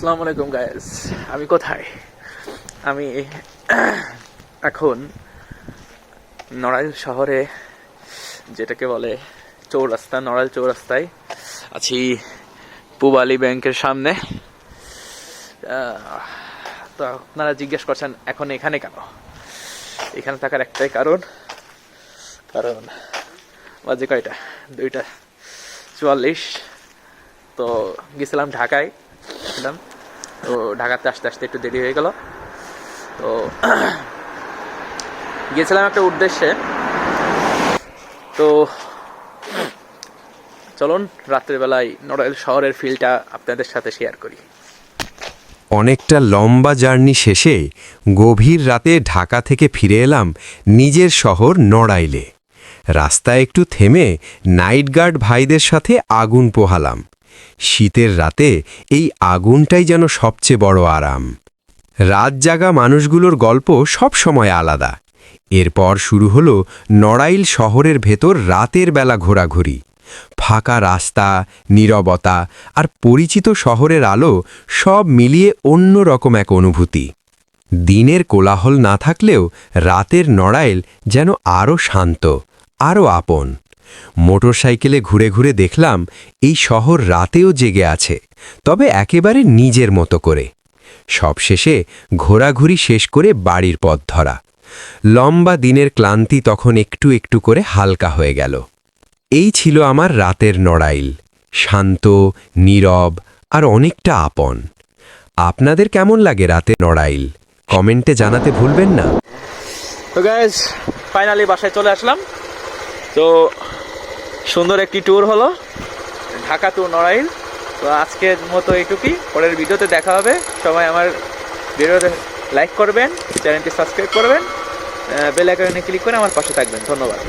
আসসালামু আলাইকুম গায়েস আমি কোথায়? আমি এখন নড়াইল শহরে, যেটাকে বলে চৌরাস্তা, নড়াইল চৌরাস্তায় আছি পুবালি ব্যাংকের সামনে। তো আপনারা জিজ্ঞেস করছেন, এখন এখানে কেন? এখানে থাকার একটাই কারণ কারণ বাজে কয়টা? দুইটা চুয়াল্লিশ। তো গেছিলাম ঢাকায় তো ঢাকাতে আসতে আসতে একটু দেরি হয়ে গেল। তো গিয়েছিলাম একটা উদ্দেশ্যে। তো চলুন, রাত্রেবেলায় নড়াইল শহরের ফিলটা আপনাদের সাথে শেয়ার করি। অনেকটা লম্বা জার্নি শেষে গভীর রাতে ঢাকা থেকে ফিরে এলাম নিজের শহর নড়াইলে। রাস্তায় একটু থেমে নাইট গার্ড ভাইদের সাথে আগুন পোহালাম। শীতের রাতে এই আগুনটাই যেন সবচেয়ে বড় আরাম। রাত জাগা মানুষগুলোর গল্প সব সময় আলাদা। এরপর শুরু হলো নড়াইল শহরের ভেতর রাতের বেলা ঘোরাঘুরি। ফাঁকা রাস্তা, নীরবতা আর পরিচিত শহরের আলো সব মিলিয়ে অন্য রকম এক অনুভূতি। দিনের কোলাহল না থাকলেও রাতের নড়াইল যেন আরও শান্ত আরও আপন। মোটরসাইকেলে ঘুরে ঘুরে দেখলাম এই শহর রাতেও জেগে আছে, তবে একেবারে নিজের মতো করে। সবশেষে ঘোরাঘুরি শেষ করে বাড়ির পথ ধরা। লম্বা দিনের ক্লান্তি তখন একটু একটু করে হালকা হয়ে গেল। এই ছিল আমার রাতের নড়াইল, শান্ত, নীরব আর অনেকটা আপন। আপনাদের কেমন লাগে রাতে নড়াইল? কমেন্টে জানাতে ভুলবেন না। তো গ্যাস ফাইনালি বাসায় চলে আসলাম। তো সুন্দর একটি ট্যুর হলো ঢাকা টু নড়াইল। তো আজকের মতো এইটুকুই। পরের ভিডিওতে দেখা হবে। সবাই আমার ভিডিওতে লাইক করবেন, চ্যানেলটি সাবস্ক্রাইব করবেন বেল আইকনে ক্লিক করে আমার পাশে থাকবেন। ধন্যবাদ।